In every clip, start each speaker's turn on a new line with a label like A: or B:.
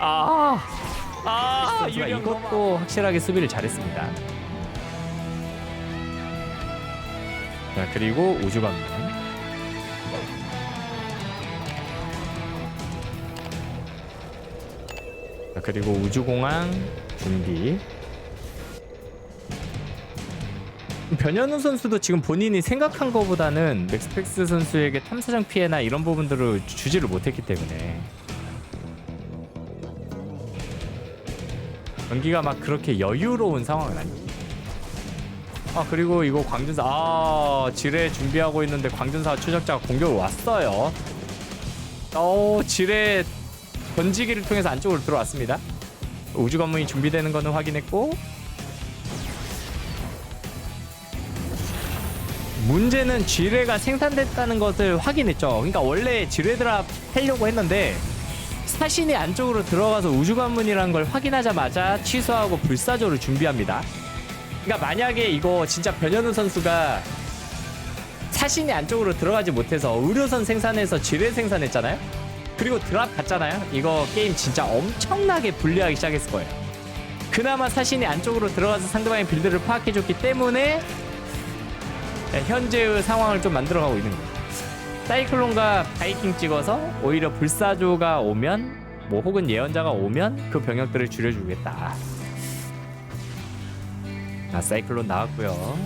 A: 아, 아,
B: 선수가
A: 유령
B: 이것도 확실하게 수비를 잘했습니다. 자 그리고 우주방문. 자 그리고 우주공항 준비. 변현우 선수도 지금 본인이 생각한 것보다는 맥스펙스 선수에게 탐사정 피해나 이런 부분들을 주- 주지를 못했기 때문에 경기가 막 그렇게 여유로운 상황은 아닙니다. 아 그리고 이거 광전사 아 지뢰 준비하고 있는데 광전사 추적자가 공격을 왔어요. 어 지뢰 던지기를 통해서 안쪽으로 들어왔습니다. 우주 관문이 준비되는 거는 확인했고 문제는 지뢰가 생산됐다는 것을 확인했죠. 그러니까 원래 지뢰 드랍 하려고 했는데 사신이 안쪽으로 들어가서 우주 관문이라는 걸 확인하자마자 취소하고 불사조를 준비합니다. 그러니까 만약에 이거 진짜 변현우 선수가 사신이 안쪽으로 들어가지 못해서 의료선 생산해서 지뢰 생산했잖아요. 그리고 드랍 갔잖아요. 이거 게임 진짜 엄청나게 불리하기 시작했을 거예요. 그나마 사신이 안쪽으로 들어가서 상대방의 빌드를 파악해줬기 때문에 네, 현재의 상황을 좀 만들어가고 있는 거예요. 사이클론과 바이킹 찍어서 오히려 불사조가 오면 뭐 혹은 예언자가 오면 그 병력들을 줄여주겠다. 아 사이클론 나왔고요.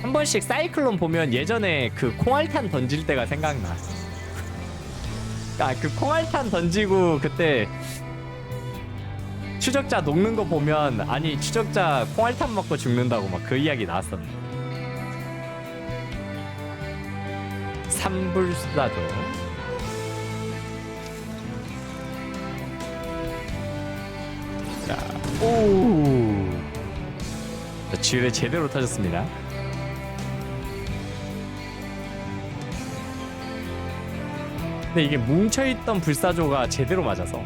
B: 한 번씩 사이클론 보면 예전에 그 콩알탄 던질 때가 생각나. 아 그 콩알탄 던지고 그때 추적자 녹는 거 보면 아니 추적자 콩알탄 먹고 죽는다고 막 그 이야기 나왔었는데. 삼불수다죠. 자, 오. 자, 지뢰 제대로 터졌습니다. 근데 이게 뭉쳐있던 불사조가 제대로 맞아서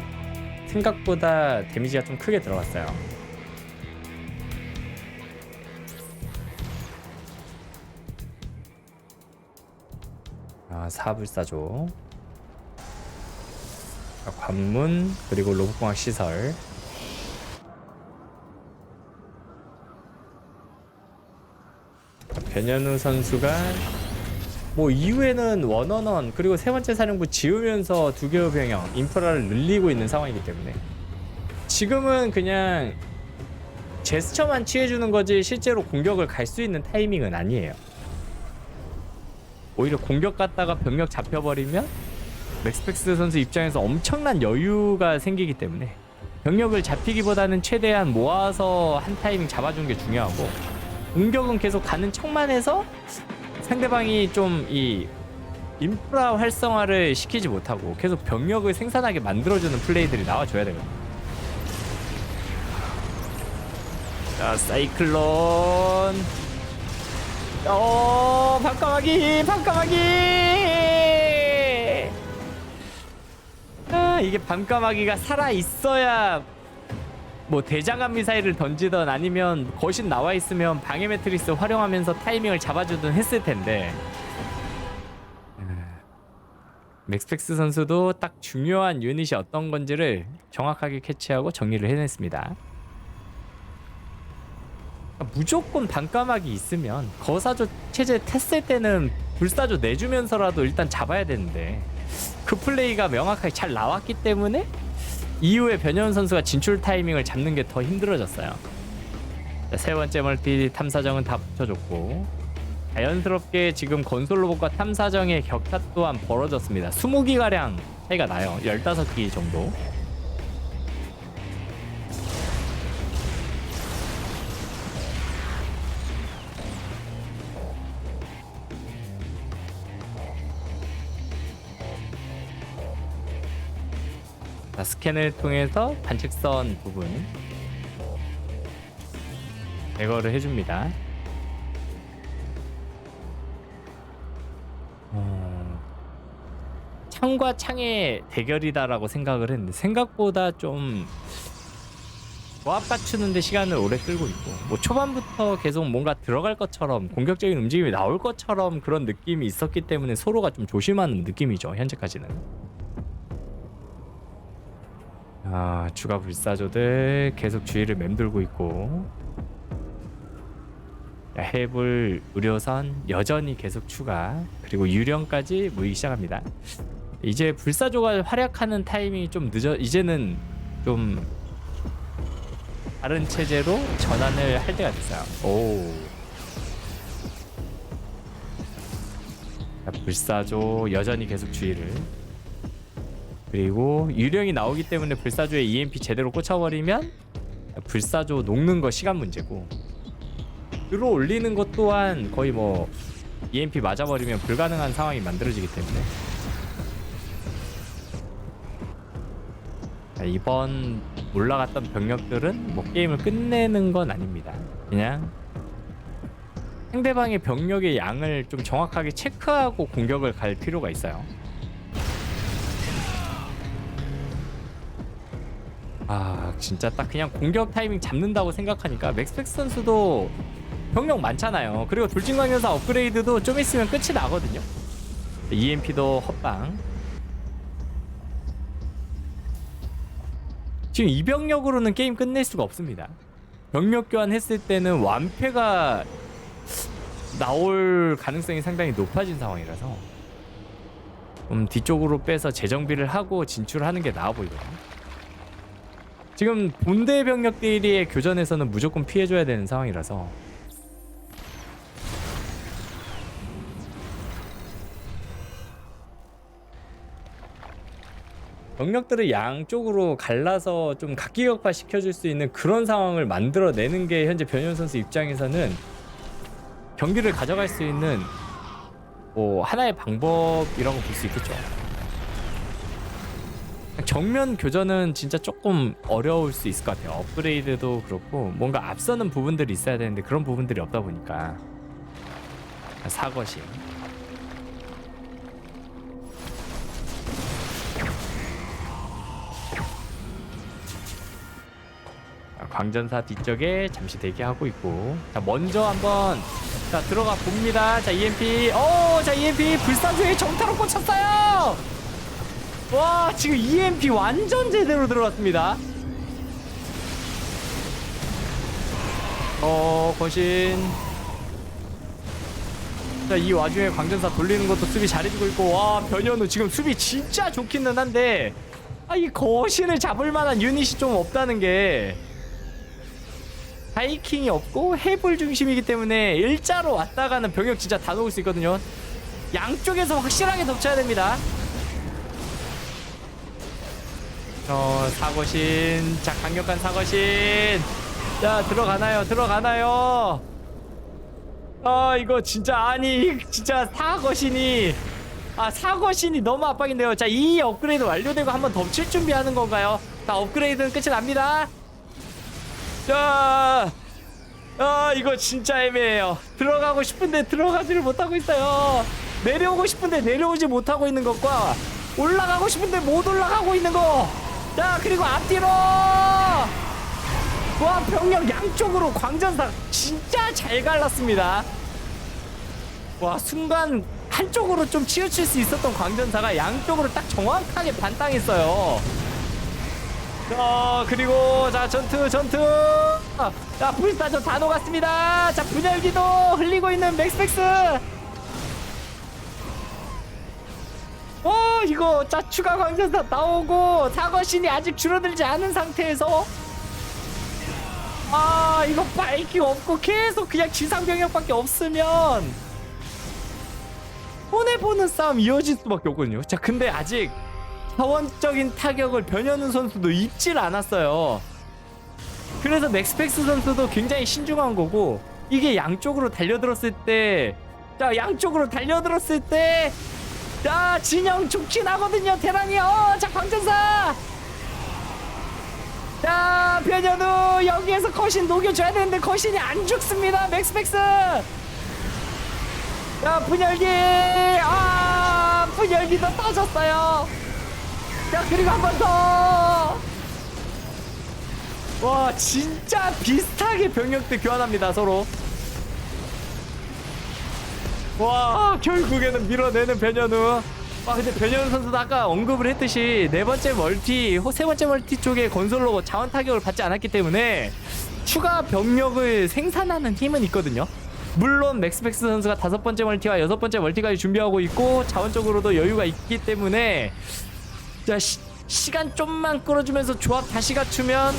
B: 생각보다 데미지가 좀 크게 들어갔어요. 아, 사불사조. 자, 관문 그리고 로봇공학 시설. 자, 변현우 선수가 뭐 이후에는 원원원 그리고 세 번째 사령부 지으면서 두 개의 병영 인프라를 늘리고 있는 상황이기 때문에 지금은 그냥 제스처만 취해주는 거지 실제로 공격을 갈 수 있는 타이밍은 아니에요. 오히려 공격 갔다가 병력 잡혀버리면 맥스펙스 선수 입장에서 엄청난 여유가 생기기 때문에 병력을 잡히기보다는 최대한 모아서 한 타이밍 잡아주는 게 중요하고 공격은 계속 가는 척만 해서 상대방이 좀 이 인프라 활성화를 시키지 못하고 계속 병력을 생산하게 만들어주는 플레이들이 나와줘야 되거든요. 자, 사이클론. 어, 반까마귀, 반까마귀. 아, 이게 밤까마귀가 살아 있어야 뭐 대장간 미사일을 던지던 아니면 거신 나와 있으면 방해 매트리스 활용하면서 타이밍을 잡아주든 했을 텐데 음, 맥스펙스 선수도 딱 중요한 유닛이 어떤 건지를 정확하게 캐치하고 정리를 해냈습니다. 무조건 반까마귀 있으면 거사조 체제 tes을 때는 불사조 내주면서라도 일단 잡아야 되는데 그 플레이가 명확하게 잘 나왔기 때문에 이후에 변현 선수가 진출 타이밍을 잡는 게 더 힘들어졌어요. 자, 세 번째 멀티 탐사정은 다 붙여줬고 자연스럽게 지금 건설 로봇과 탐사정의 격차 또한 벌어졌습니다. 20기 가량 차이가 나요. 15기 정도. 자, 스캔을 통해서 관측선 부분 제거를 해줍니다. 어, 창과 창의 대결이다라고 생각을 했는데 생각보다 좀 조합 갖추는데 시간을 오래 끌고 있고 뭐 초반부터 계속 뭔가 들어갈 것처럼 공격적인 움직임이 나올 것처럼 그런 느낌이 있었기 때문에 서로가 좀 조심하는 느낌이죠 현재까지는. 아 추가 불사조들 계속 주위를 맴돌고 있고. 자, 해불 의료선 여전히 계속 추가. 그리고 유령까지 모이기 시작합니다. 이제 불사조가 활약하는 타이밍이 좀 늦어 이제는 좀 다른 체제로 전환을 할 때가 됐어요. 오. 자, 불사조 여전히 계속 주의를 그리고 유령이 나오기 때문에 불사조에 EMP 제대로 꽂혀버리면 불사조 녹는 거 시간 문제고 들어 올리는 것 또한 거의 뭐 EMP 맞아버리면 불가능한 상황이 만들어지기 때문에 자, 이번 올라갔던 병력들은 뭐 게임을 끝내는 건 아닙니다. 그냥 상대방의 병력의 양을 좀 정확하게 체크하고 공격을 갈 필요가 있어요. 아 진짜 딱 그냥 공격 타이밍 잡는다고 생각하니까 맥스펙스 선수도 병력 많잖아요. 그리고 돌진광연사 업그레이드도 좀 있으면 끝이 나거든요. EMP도 헛방. 지금 이 병력으로는 게임 끝낼 수가 없습니다. 병력 교환했을 때는 완패가 나올 가능성이 상당히 높아진 상황이라서 좀 뒤쪽으로 빼서 재정비를 하고 진출하는 게 나아 보이거든요. 지금 본대 병력들의 교전에서는 무조건 피해줘야 되는 상황이라서 병력들을 양쪽으로 갈라서 좀 각기격파 시켜줄 수 있는 그런 상황을 만들어내는 게 현재 변현 선수 입장에서는 경기를 가져갈 수 있는 뭐 하나의 방법이라고 볼 수 있겠죠. 정면 교전은 진짜 조금 어려울 수 있을 것 같아요. 업그레이드도 그렇고 뭔가 앞서는 부분들이 있어야 되는데 그런 부분들이 없다 보니까. 자, 광전사 뒤쪽에 잠시 대기하고 있고. 자 먼저 한번 자 들어가 봅니다. 자 EMP 오자 EMP 불사조에 정타로 꽂혔어요 와 지금 EMP 완전 제대로 들어갔습니다. 어 거신. 자이 와중에 광전사 돌리는 것도 수비 잘해주고 있고 와 변현우 지금 수비 진짜 좋기는 한데 아 이 거신을 잡을 만한 유닛이 좀 없다는 게 하이킹이 없고 해불 중심이기 때문에 일자로 왔다 가는 병력 진짜 다 녹을 수 있거든요. 양쪽에서 확실하게 덮쳐야 됩니다 어 사거신. 자 강력한 사거신. 자 들어가나요? 들어가나요? 아 이거 진짜 아니 진짜 사거신이 아 사거신이 너무 압박인데요. 자 이 업그레이드 완료되고 한번 덮칠 준비하는 건가요? 자 업그레이드는 끝이 납니다. 자 아, 이거 진짜 애매해요. 들어가고 싶은데 들어가지를 못하고 있어요. 내려오고 싶은데 내려오지 못하고 있는 것과 올라가고 싶은데 못 올라가고 있는 거. 자, 그리고 앞뒤로. 와, 병력 양쪽으로 광전사 진짜 잘 갈랐습니다. 와, 순간 한쪽으로 좀 치우칠 수 있었던 광전사가 양쪽으로 딱 정확하게 반땅했어요. 자 그리고 자 전투 전투 자 불사조 다 녹았습니다 자 분열기도 흘리고 있는 맥스펙스 어 이거 자 추가 광전사 나오고 사거신이 아직 줄어들지 않은 상태에서 아 이거 바이킹 없고 계속 그냥 지상 병력밖에 없으면 손해보는 싸움 이어질 수밖에 없거든요 자 근데 아직 사원적인 타격을 변현우 선수도 입질 않았어요. 그래서 맥스펙스 선수도 굉장히 신중한 거고 이게 양쪽으로 달려들었을 때, 자 양쪽으로 달려들었을 때, 자 진영 좋긴 하거든요 테란이 어, 자 광전사, 자 변현우 여기에서 거신 녹여줘야 되는데 거신이 안 죽습니다 맥스펙스. 자 분열기, 아 분열기도 터졌어요. 자 그리고 한 번 더. 와 진짜 비슷하게 병력들 교환합니다 서로. 와 결국에는 밀어내는 변현우. 아 근데 변현 선수도 아까 언급을 했듯이 네 번째 멀티, 호- 세 번째 멀티 쪽에 건설로 자원 타격을 받지 않았기 때문에 추가 병력을 생산하는 힘은 있거든요. 물론 맥스백스 선수가 다섯 번째 멀티와 여섯 번째 멀티까지 준비하고 있고 자원적으로도 여유가 있기 때문에 자 시, 시간 좀만 끌어주면서 조합 다시 갖추면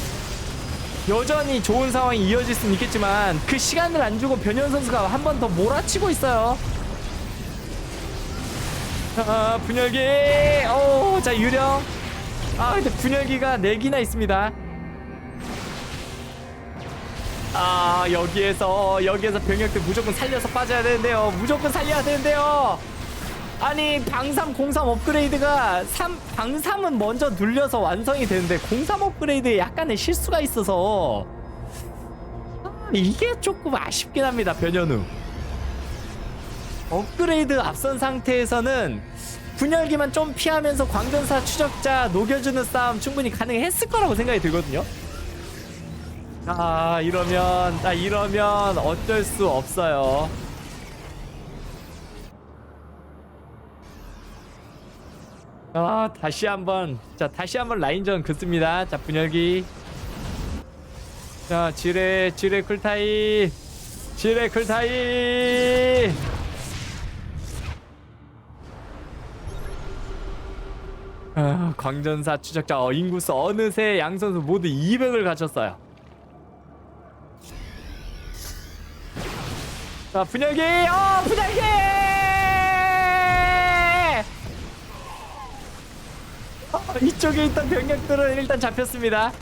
B: 여전히 좋은 상황이 이어질 수는 있겠지만 그 시간을 안 주고 변현 선수가 한 번 더 몰아치고 있어요. 아, 분열기. 오, 자 유령. 아, 근데 분열기가 4기나 있습니다. 아, 여기에서 여기에서 병력들 무조건 살려서 빠져야 되는데요. 무조건 살려야 되는데요. 아니, 방삼 03 업그레이드가 3 방삼은 먼저 눌려서 완성이 되는데 03 업그레이드에 약간의 실수가 있어서 아, 이게 조금 아쉽긴 합니다. 변현우. 업그레이드 앞선 상태에서는 분열기만 좀 피하면서 광전사 추적자 녹여주는 싸움 충분히 가능했을 거라고 생각이 들거든요. 아 이러면 아 이러면 어쩔 수 없어요. 아 다시 한번 자 다시 한번 라인전 긋습니다. 자 분열기. 자 지뢰 지뢰 쿨타임 지뢰 쿨타임 아, 광전사 추적자 어, 인구수 어느새 양 선수 모두 200을 갖췄어요. 자 분열기. 어 분열기 어, 이쪽에 있던 병력들은 일단 잡혔습니다.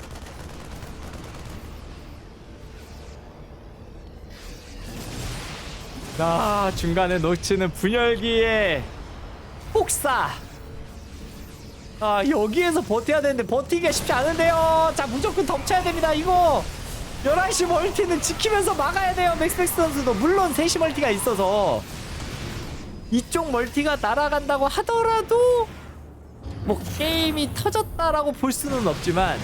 B: 아 중간에 놓치는 분열기의 폭사. 아 여기에서 버텨야 되는데 버티기가 쉽지 않은데요. 자 무조건 덮쳐야 됩니다. 이거 11시 멀티는 지키면서 막아야 돼요. 맥스백스 선수도. 물론 3시 멀티가 있어서. 이쪽 멀티가 날아간다고 하더라도 뭐 게임이 터졌다라고 볼 수는 없지만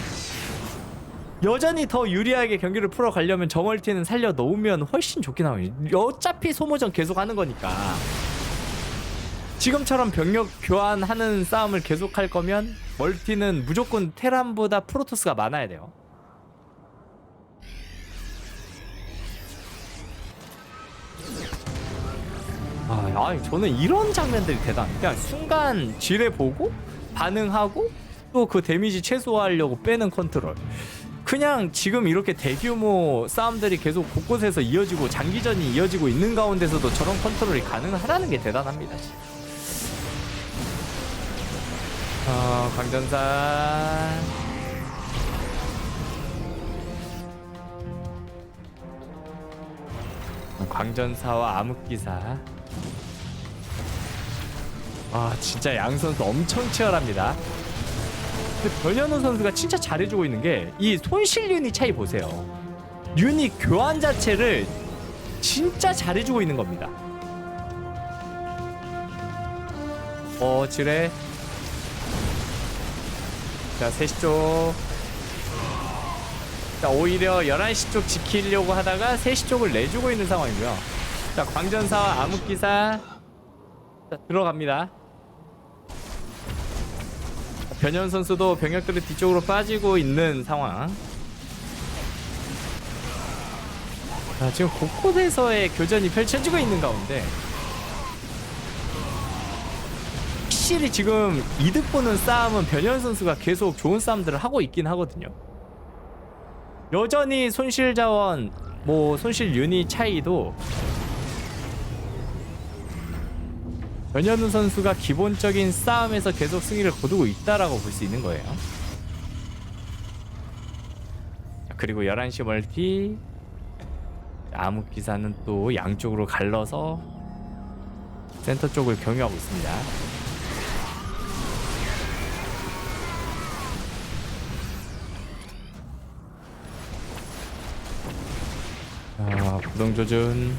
B: 여전히 더 유리하게 경기를 풀어가려면 저 멀티는 살려 놓으면 훨씬 좋긴 하거든요 어차피 소모전 계속 하는 거니까 지금처럼 병력 교환하는 싸움을 계속할 거면 멀티는 무조건 테란보다 프로토스가 많아야 돼요. 아, 아니 저는 이런 장면들이 대단. 그냥 순간 지뢰 보고 반응하고 또 그 데미지 최소화하려고 빼는 컨트롤. 그냥 지금 이렇게 대규모 싸움들이 계속 곳곳에서 이어지고 장기전이 이어지고 있는 가운데서도 저런 컨트롤이 가능하다는 게 대단합니다. 진짜. 어, 광전사. 광전사와 암흑기사. 아, 진짜 양 선수 엄청 치열합니다. 근데 변현우 선수가 진짜 잘해주고 있는 게 이 손실 유닛 차이 보세요. 유닛 교환 자체를 진짜 잘해주고 있는 겁니다. 어, 지뢰. 자, 3시 쪽. 자, 오히려 11시 쪽 지키려고 하다가 3시 쪽을 내주고 있는 상황이고요. 자, 광전사와 암흑기사. 자, 들어갑니다. 자, 변현 선수도 병력들이 뒤쪽으로 빠지고 있는 상황. 자, 지금 곳곳에서의 교전이 펼쳐지고 있는 가운데 확실히 지금 이득 보는 싸움은 변현 선수가 계속 좋은 싸움들을 하고 있긴 하거든요. 여전히 손실 자원, 뭐 손실 유닛 차이도 변현우 선수가 기본적인 싸움에서 계속 승리를 거두고 있다라고 볼 수 있는 거예요. 자, 그리고 11시 멀티 암흑 기사는 또 양쪽으로 갈라서 센터 쪽을 경유하고 있습니다. 아, 부동 조준.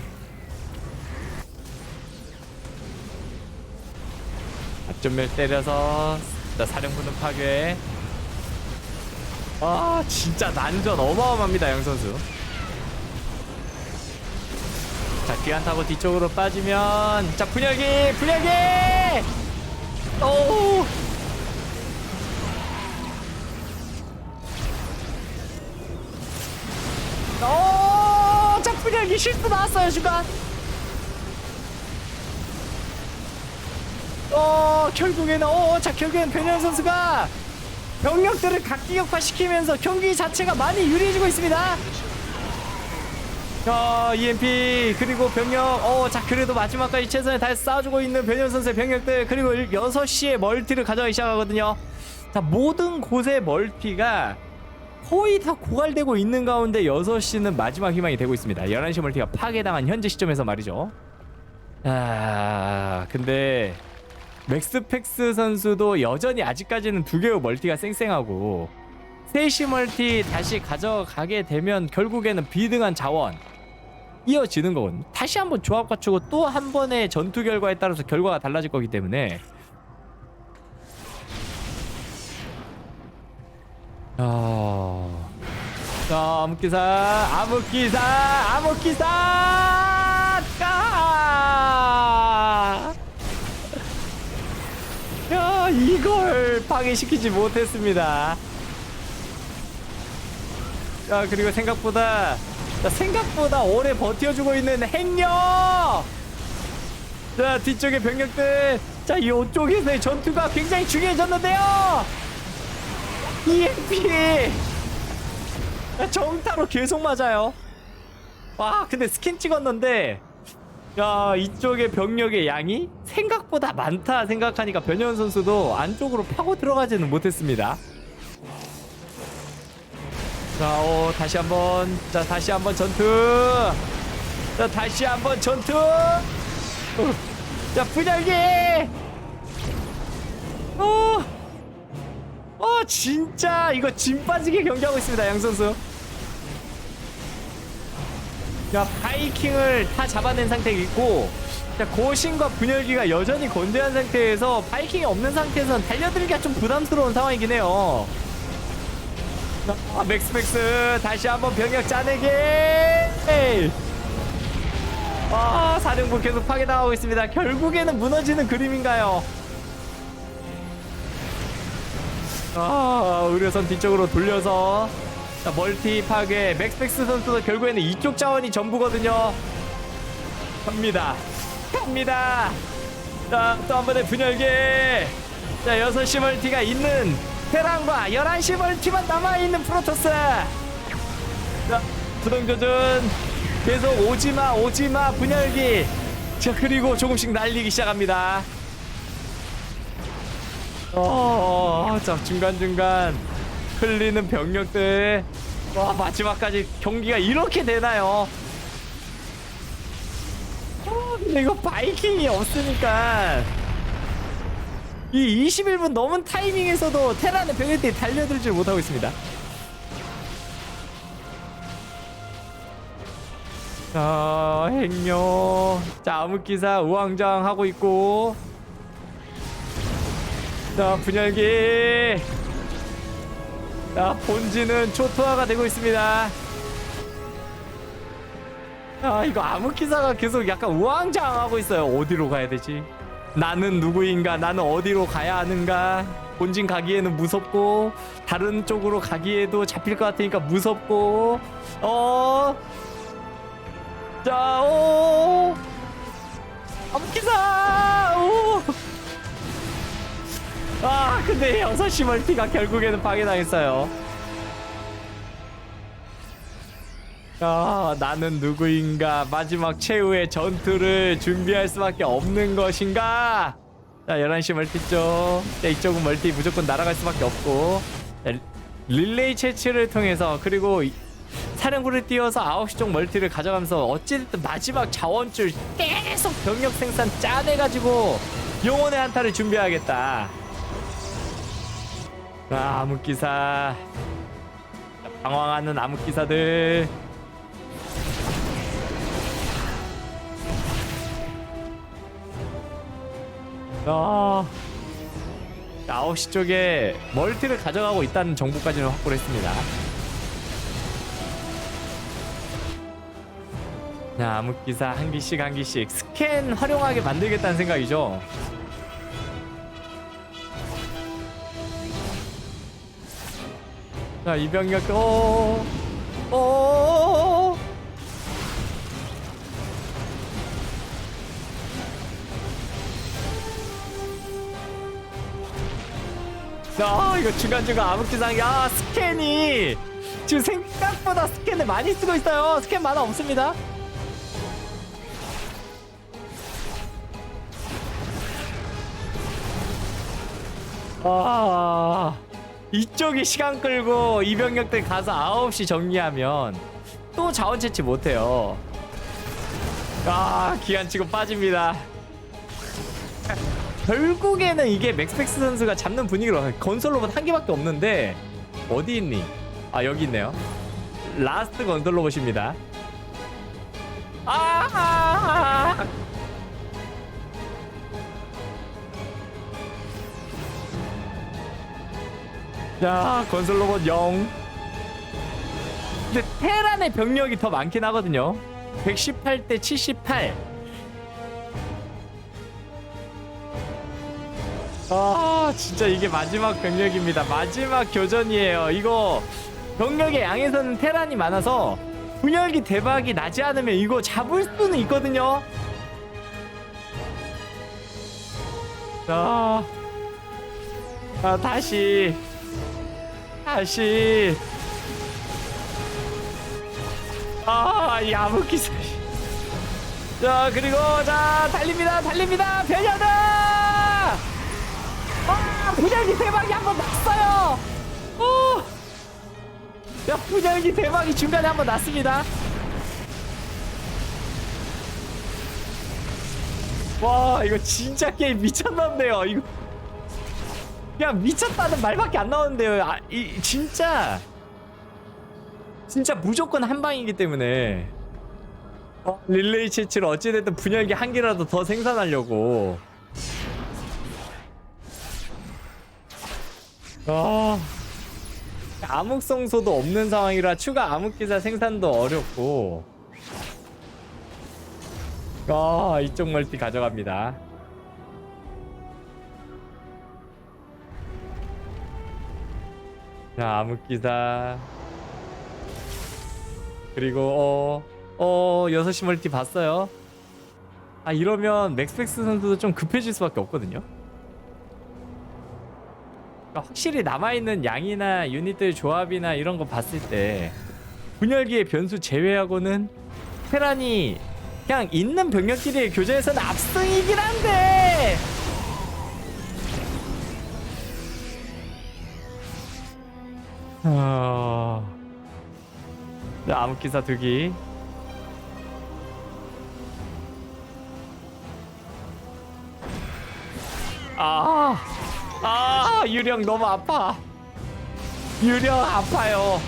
B: 앞전멸 때려서 자, 사령부는 파괴. 아, 진짜 난전 어마어마합니다, 양 선수. 자, 귀한 타고 뒤쪽으로 빠지면 자, 분열기, 분열기! 오! 오! 자, 분열기 실수 나왔어요, 중간. 어, 결국에는, 어, 자, 결국엔 변현 선수가 병력들을 각기격파 시키면서 경기 자체가 많이 유리해지고 있습니다. 자, EMP 그리고 병력 어, 자 그래도 마지막까지 최선을 다해 싸워주고 있는 변현 선수의 병력들 그리고 6시에 멀티를 가져가기 시작하거든요. 자, 모든 곳의 멀티가 거의 다 고갈되고 있는 가운데 6시는 마지막 희망이 되고 있습니다. 11시 멀티가 파괴당한 현재 시점에서 말이죠. 아, 근데 맥스펙스 선수도 여전히 아직까지는 두 개의 멀티가 쌩쌩하고 셋이 멀티 다시 가져가게 되면 결국에는 비등한 자원 이어지는 거거든요. 다시 한번 조합 갖추고 또 한 번의 전투 결과에 따라서 결과가 달라질 거기 때문에 아... 자, 암흑기사, 암흑기사, 암흑기사! 까! 야, 이걸 파괴시키지 못했습니다. 자, 그리고 생각보다, 자, 생각보다 오래 버텨주고 있는 행력! 자, 뒤쪽에 병력들. 자, 이쪽에서의 전투가 굉장히 중요해졌는데요! EMP! 야, 정타로 계속 맞아요. 와, 근데 스킨 찍었는데, 야, 이쪽에 병력의 양이 생각보다 많다 생각하니까 변현 선수도 안쪽으로 파고 들어가지는 못했습니다. 자, 오, 다시 한번, 자, 다시 한번 전투. 자, 다시 한번 전투. 어, 자, 분열기. 어, 어, 진짜 이거 진 빠지게 경기하고 있습니다, 양 선수. 야, 바이킹을 다 잡아낸 상태가 있고, 자, 고신과 분열기가 여전히 건재한 상태에서 바이킹이 없는 상태에서는 달려들기가 좀 부담스러운 상황이긴 해요. 아, 맥스맥스 다시 한번 병력 짜내게. 에이. 아, 사령부 계속 파괴당하고 있습니다. 결국에는 무너지는 그림인가요? 아, 의료선 뒤쪽으로 돌려서 자, 멀티 파괴 맥스펙스 선수도 결국에는 이쪽 자원이 전부거든요. 갑니다. 갑니다. 자, 또 한 번의 분열계. 자, 6시 멀티가 있는 테란과 11시 멀티만 남아있는 프로토스. 자, 부동조준 계속 오지마, 오지마, 분열기. 자, 그리고 조금씩 날리기 시작합니다. 어, 자 중간중간 흘리는 병력들. 와 마지막까지 경기가 이렇게 되나요? 어, 근데 이거 바이킹이 없으니까. 이 21분 넘은 타이밍에서도 테란의 병력들이 달려들질 못하고 있습니다. 자 행료 자 암흑기사 우왕좌왕 하고 있고. 자 분열기 자 본진은 초토화가 되고 있습니다. 아 이거 암흑기사가 계속 약간 우왕좌왕하고 있어요. 어디로 가야 되지? 나는 누구인가? 나는 어디로 가야 하는가? 본진 가기에는 무섭고 다른 쪽으로 가기에도 잡힐 것 같으니까 무섭고 어? 자, 오! 암흑기사! 오! 아 근데 6시 멀티가 결국에는 파괴당했어요. 아 나는 누구인가? 마지막 최후의 전투를 준비할 수밖에 없는 것인가? 자 11시 멀티 쪽 자, 이쪽은 멀티 무조건 날아갈 수밖에 없고. 자, 릴레이 채취를 통해서 그리고 이- 사령부를 띄워서 9시 쪽 멀티를 가져가면서 어찌됐든 마지막 자원줄 계속 병력 생산 짜내가지고 영혼의 한타를 준비하겠다 아, 암흑기사. 방황하는 암흑기사들. 아 9시 쪽에 멀티를 가져가고 있다는 정보까지는 확보를 했습니다. 자 암흑기사 한 기씩 한 기씩 스캔 활용하게 만들겠다는 생각이죠 자 이병력 오. 오. 아 이거 중간중간 암흑기상 야 스캔이 지금 생각보다 스캔을 많이 쓰고 있어요 스캔 많아 없습니다 아 이쪽이 시간 끌고 이 병력들 가서 9시 정리하면 또 자원 채취 못해요 아 기간 치고 빠집니다 결국에는 이게 맥스펙스 선수가 잡는 분위기로 건설 로봇 한 개밖에 없는데 어디 있니? 아 여기 있네요. 라스트 건설 로봇입니다. 아! 자 건설 로봇 0. 근데 테란의 병력이 더 많긴 하거든요. 118 대 78. 아 진짜 이게 마지막 병력입니다 마지막 교전이에요 이거 병력의 양에서는 테란이 많아서 분열기 대박이 나지 않으면 이거 잡을 수는 있거든요 자, 자 다시 다시 아이 암흑기사 자 그리고 자 달립니다 달립니다 변현아 아, 분열기 대박이 한 번 났어요. 오, 야 분열기 대박이 중간에 한 번 났습니다. 와, 이거 진짜 게임 미쳤는데요. 이거 그냥 미쳤다는 말밖에 안 나오는데요. 아, 이 진짜. 진짜 무조건 한 방이기 때문에. 어, 릴레이 채취를 어찌됐든 분열기 한 개라도 더 생산하려고. 아, 암흑성소도 없는 상황이라 추가 암흑기사 생산도 어렵고. 아 이쪽 멀티 가져갑니다 자 암흑기사. 그리고 어, 어 6시 멀티 봤어요? 아 이러면 맥스펙스 선수도 좀 급해질 수밖에 없거든요? 그러니까 확실히 남아있는 양이나 유닛들 조합이나 이런 거 봤을 때 분열기의 변수 제외하고는 테란이 그냥 있는 병력끼리의 교전에서는 압승이긴 한데 어... 자, 암흑기사 두기. 아 아 유령 너무 아파. 유령 아파요.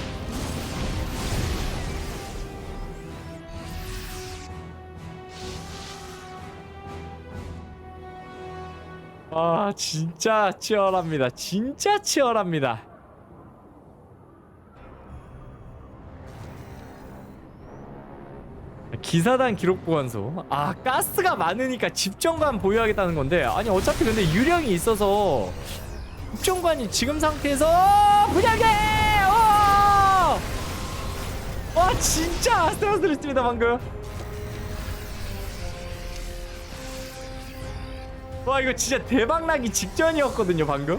B: 아 진짜 치열합니다. 진짜 치열합니다 기사단 기록 보관소. 아 가스가 많으니까 집정관 보유하겠다는 건데 아니 어차피 근데 유령이 있어서 집정관이 지금 상태에서 분양해! 어! 와 진짜 아슬아슬했습니다 방금. 와 이거 진짜 대박나기 직전이었거든요 방금.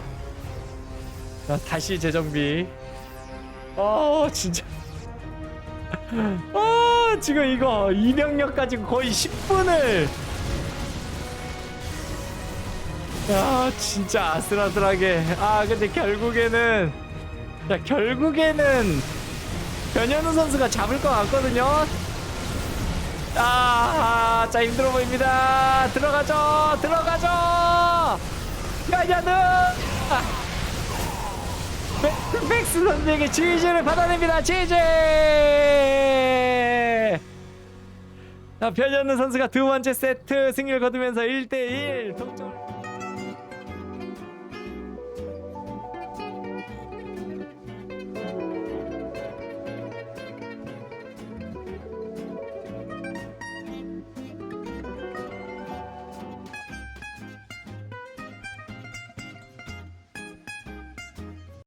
B: 자 다시 재정비. 어 진짜 아 지금 이거 이병력 가지고 거의 10분을. 야 진짜 아슬아슬하게. 아 근데 결국에는 자 결국에는 변현우 선수가 잡을 것 같거든요. 아, 자 힘들어 보입니다. 들어가죠 들어가죠. 변현우! 아. 백스 선수에게 지지를 받아냅니다. 지지. 자, 변현우 선수가 두 번째 세트 승리를 거두면서 1대1 동점.